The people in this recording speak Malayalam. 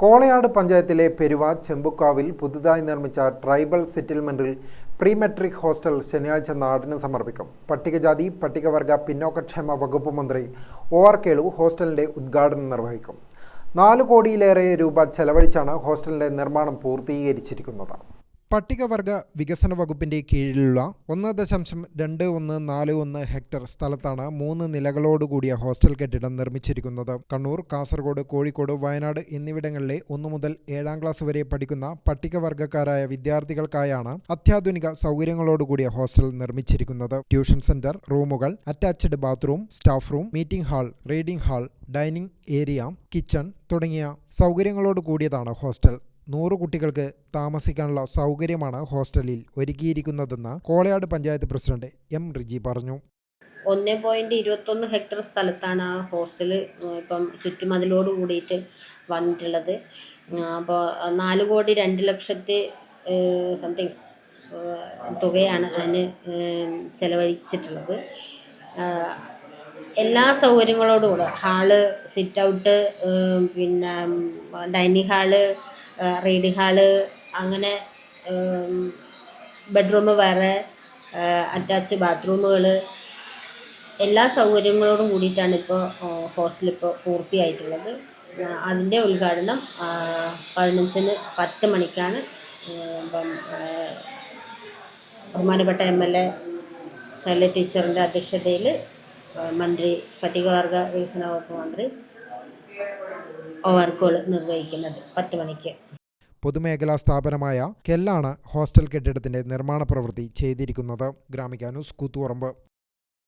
കോളയാട് പഞ്ചായത്തിലെ പെരുവ ചെമ്പുക്കാവിൽ പുതുതായി നിർമ്മിച്ച ട്രൈബൽ സെറ്റിൽമെന്റിൽ പ്രീമെട്രിക് ഹോസ്റ്റൽ ശനിയാഴ്ച നാടിന് സമർപ്പിക്കും. പട്ടികജാതി പട്ടികവർഗ പിന്നോക്കക്ഷേമ വകുപ്പ് മന്ത്രി ഒ ആർ കേളു ഹോസ്റ്റലിന്റെ ഉദ്ഘാടനം നിർവഹിക്കും. നാല് കോടിയിലേറെ രൂപ ചെലവഴിച്ചാണ് ഹോസ്റ്റലിന്റെ നിർമ്മാണം പൂർത്തീകരിച്ചിരിക്കുന്നത്. പട്ടികവർഗ വികസന വകുപ്പിന്റെ കീഴിലുള്ള ഒന്ന് ദശാംശം രണ്ട് ഒന്ന് നാല് ഒന്ന് ഹെക്ടർ സ്ഥലത്താണ് മൂന്ന് നിലകളോടുകൂടിയ ഹോസ്റ്റൽ കെട്ടിടം നിർമ്മിച്ചിരിക്കുന്നത്. കണ്ണൂർ കാസർഗോഡ് കോഴിക്കോട് വയനാട് എന്നിവിടങ്ങളിലെ ഒന്നു മുതൽ ഏഴാം ക്ലാസ് വരെ പഠിക്കുന്ന പട്ടികവർഗക്കാരായ വിദ്യാർത്ഥികൾക്കായാണ് അത്യാധുനിക സൗകര്യങ്ങളോടുകൂടിയ ഹോസ്റ്റൽ നിർമ്മിച്ചിരിക്കുന്നത്. ട്യൂഷൻ സെന്റർ റൂമുകൾ attached bathroom staff room meeting hall reading hall dining area kitchen തുടങ്ങിയ സൗകര്യങ്ങളോട് കൂടിയതാണ് ഹോസ്റ്റൽ. നൂറ് കുട്ടികൾക്ക് താമസിക്കാനുള്ള സൗകര്യമാണ് ഹോസ്റ്റലിൽ ഒരുക്കിയിരിക്കുന്നതെന്ന് കോളയാട് പഞ്ചായത്ത് പ്രസിഡന്റ് എം റിജി പറഞ്ഞു. ഒന്ന് പോയിന്റ് ഇരുപത്തൊന്ന് ഹെക്ടർ സ്ഥലത്താണ് ആ ഹോസ്റ്റൽ ഇപ്പം ചുറ്റുമതിലോട് കൂടിയിട്ട് വന്നിട്ടുള്ളത്. അപ്പോൾ നാല് കോടി രണ്ട് ലക്ഷത്തി സംതിങ് തുകയാണ് അതിന് ചെലവഴിച്ചിട്ടുള്ളത്. എല്ലാ സൗകര്യങ്ങളോടുകൂടെ ഹാൾ സിറ്റ് ഔട്ട് പിന്നെ ഡൈനിങ് ഹാൾ റീഡിംഗ് ഹാൾ അങ്ങനെ ബെഡ്റൂം വേറെ അറ്റാച്ച് ബാത്റൂമുകൾ എല്ലാ സൗകര്യങ്ങളോടും കൂടിയിട്ടാണ് ഇപ്പോൾ ഹോസ്റ്റൽ ഇപ്പോൾ പൂർത്തിയായിട്ടുള്ളത്. അതിന്റെ ഉദ്ഘാടനം പതിനഞ്ചിന് പത്ത് മണിക്കാണ്. ഇപ്പം ബഹുമാനപ്പെട്ട എം എൽ എ ശൈല ടീച്ചറിന്റെ അധ്യക്ഷതയിൽ മന്ത്രി പട്ടികവർഗ വികസന വകുപ്പ് മന്ത്രി ഓവർകോൾ നിർവഹിക്കുന്നത് പത്ത് മണിക്ക്. പൊതുമേഖലാ സ്ഥാപനമായ കെല്ലാണ് ഹോസ്റ്റൽ കെട്ടിടത്തിന്റെ നിർമ്മാണ പ്രവൃത്തി ചെയ്തിരിക്കുന്നത്. ഗ്രാമിക കൂത്തുപറമ്പ്.